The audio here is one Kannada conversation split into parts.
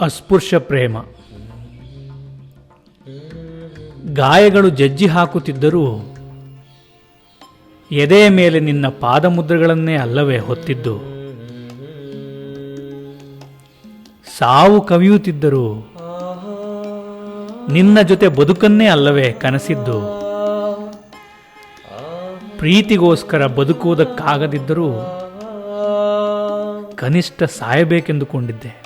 ಅಸ್ಪೃಶ್ಯ ಪ್ರೇಮ. ಗಾಯಗಳು ಜಜ್ಜಿ ಹಾಕುತ್ತಿದ್ದರೂ ಎದೆಯ ಮೇಲೆ ನಿನ್ನ ಪಾದಮುದ್ರೆಗಳನ್ನೇ ಅಲ್ಲವೇ ಹೊತ್ತಿದ್ದು. ಸಾವು ಕವಿಯುತ್ತಿದ್ದರೂ ನಿನ್ನ ಜೊತೆ ಬದುಕನ್ನೇ ಅಲ್ಲವೇ ಕನಸಿದ್ದು. ಪ್ರೀತಿಗೋಸ್ಕರ ಬದುಕುವುದಕ್ಕಾಗದಿದ್ದರೂ ಕನಿಷ್ಠ ಸಾಯಬೇಕೆಂದುಕೊಂಡಿದ್ದೆ.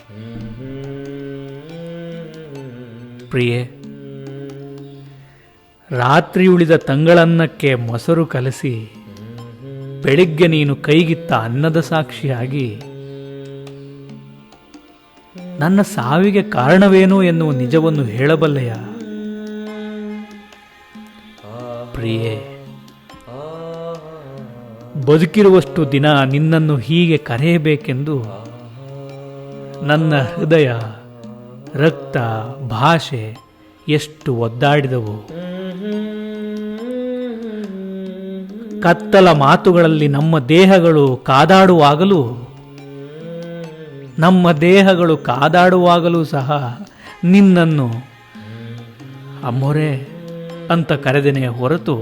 ಪ್ರಿಯೆ, ರಾತ್ರಿ ಉಳಿದ ತಂಗಳನ್ನಕ್ಕೆ ಮೊಸರು ಕಲಸಿ, ಬೆಳಿಗ್ಗೆ ನೀನು ಕೈಗಿತ್ತ ಅನ್ನದ ಸಾಕ್ಷಿಯಾಗಿ, ನನ್ನ ಸಾವಿಗೆ ಕಾರಣವೇನು ಎನ್ನುವ ನಿಜವನ್ನು ಹೇಳಬಲ್ಲೆಯ? ಪ್ರಿಯೆ, ಬದುಕಿರುವಷ್ಟು ದಿನ ನಿನ್ನನ್ನು ಹೀಗೆ ಕರೆಯಬೇಕೆಂದು ನನ್ನ ಹೃದಯ ರಕ್ತ, ಭಾಷೆ ಎಷ್ಟು ಒದ್ದಾಡಿದವು. ಕತ್ತಲ ಮಾತುಗಳಲ್ಲಿ ನಮ್ಮ ದೇಹಗಳು ಕಾದಾಡುವಾಗಲೂ, ನಮ್ಮ ದೇಹಗಳು ಕಾದಾಡುವಾಗಲೂ ಸಹ ನಿನ್ನನ್ನು, ಅಮ್ಮೋರೆ ಅಂತ ಕರೆದನೆ ಹೊರತು,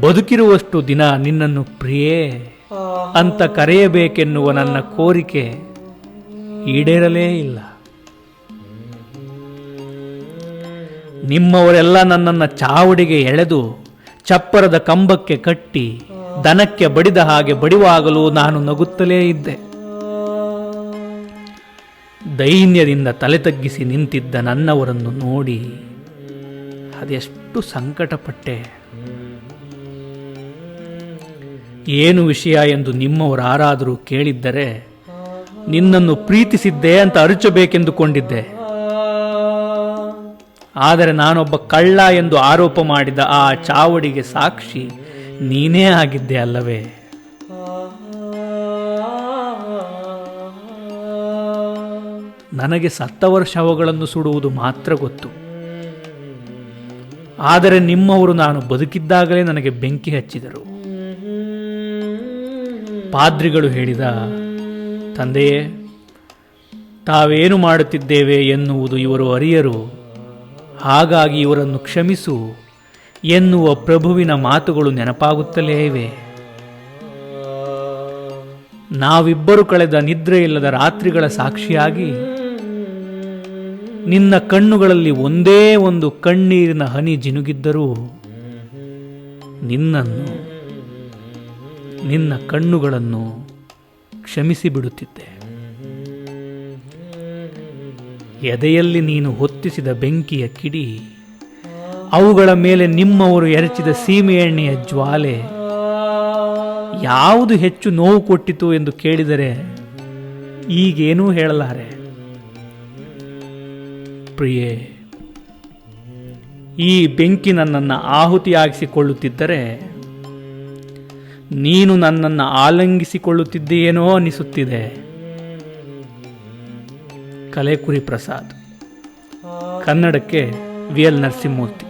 ಬದುಕಿರುವಷ್ಟು ದಿನ ನಿನ್ನನ್ನು ಪ್ರಿಯೇ ಅಂತ ಕರೆಯಬೇಕೆನ್ನುವ ನನ್ನ ಕೋರಿಕೆ ಈಡೇರಲೇ ಇಲ್ಲ. ನಿಮ್ಮವರೆಲ್ಲ ನನ್ನನ್ನು ಚಾವಡಿಗೆ ಎಳೆದು ಚಪ್ಪರದ ಕಂಬಕ್ಕೆ ಕಟ್ಟಿ ದನಕ್ಕೆ ಬಡಿದ ಹಾಗೆ ಬಡಿವಾಗಲೂ ನಾನು ನಗುತ್ತಲೇ ಇದ್ದೆ. ದೈನ್ಯದಿಂದ ತಲೆ ತಗ್ಗಿಸಿ ನಿಂತಿದ್ದ ನನ್ನವರನ್ನು ನೋಡಿ ಅದೆಷ್ಟು ಸಂಕಟಪಟ್ಟೆ. ಏನು ವಿಷಯ ಎಂದು ನಿಮ್ಮವರಾರಾದರೂ ಕೇಳಿದ್ದರೆ ನಿನ್ನನ್ನು ಪ್ರೀತಿಸಿದ್ದೆ ಅಂತ ಅರಚಬೇಕೆಂದುಕೊಂಡಿದ್ದೆ. ಆದರೆ ನಾನೊಬ್ಬ ಕಳ್ಳ ಎಂದು ಆರೋಪ ಮಾಡಿದ ಆ ಚಾವಡಿಗೆ ಸಾಕ್ಷಿ ನೀನೇ ಆಗಿದ್ದೆ ಅಲ್ಲವೇ? ನನಗೆ ಸತ್ತವರ ಶವಗಳನ್ನು ಸುಡುವುದು ಮಾತ್ರ ಗೊತ್ತು. ಆದರೆ ನಿಮ್ಮವರು ನಾನು ಬದುಕಿದ್ದಾಗಲೇ ನನಗೆ ಬೆಂಕಿ ಹಚ್ಚಿದರು. ಪಾದ್ರಿಗಳು ಹೇಳಿದ, ತಂದೆಯೇ, ತಾವೇನು ಮಾಡುತ್ತಿದ್ದೇವೆ ಎನ್ನುವುದು ಇವರು ಅರಿಯರು. ಹಾಗಾಗಿ ಇವರನ್ನು ಕ್ಷಮಿಸು ಎನ್ನುವ ಪ್ರಭುವಿನ ಮಾತುಗಳು ನೆನಪಾಗುತ್ತಲೇ ಇವೆ. ನಾವಿಬ್ಬರು ಕಳೆದ ನಿದ್ರೆ ಇಲ್ಲದ ರಾತ್ರಿಗಳ ಸಾಕ್ಷಿಯಾಗಿ ನಿನ್ನ ಕಣ್ಣುಗಳಲ್ಲಿ ಒಂದೇ ಒಂದು ಕಣ್ಣೀರಿನ ಹನಿ ಜಿನುಗಿದ್ದರೂ ನಿನ್ನನ್ನು, ನಿನ್ನ ಕಣ್ಣುಗಳನ್ನು ಕ್ಷಮಿಸಿ ಬಿಡುತ್ತಿದ್ದೆ. ಎದೆಯಲ್ಲಿ ನೀನು ಹೊತ್ತಿಸಿದ ಬೆಂಕಿಯ ಕಿಡಿ, ಅವುಗಳ ಮೇಲೆ ನಿಮ್ಮವರು ಎರಚಿದ ಸೀಮೆ ಎಣ್ಣೆಯ ಜ್ವಾಲೆ, ಯಾವುದು ಹೆಚ್ಚು ನೋವು ಕೊಟ್ಟಿತು ಎಂದು ಕೇಳಿದರೆ ಈಗೇನೂ ಹೇಳಲಾರೆ. ಪ್ರಿಯೇ, ಈ ಬೆಂಕಿ ನನ್ನನ್ನು ಆಹುತಿಯಾಗಿಸಿಕೊಳ್ಳುತ್ತಿದ್ದರೆ ನೀನು ನನ್ನನ್ನು ಆಲಂಗಿಸಿಕೊಳ್ಳುತ್ತಿದ್ದೀಯೇನೋ ಅನಿಸುತ್ತಿದೆ. ಕಲೆಕುರಿ ಪ್ರಸಾದ್. ಕನ್ನಡಕ್ಕೆ ವಿ ಎಲ್ ನರಸಿಂಹಮೂರ್ತಿ.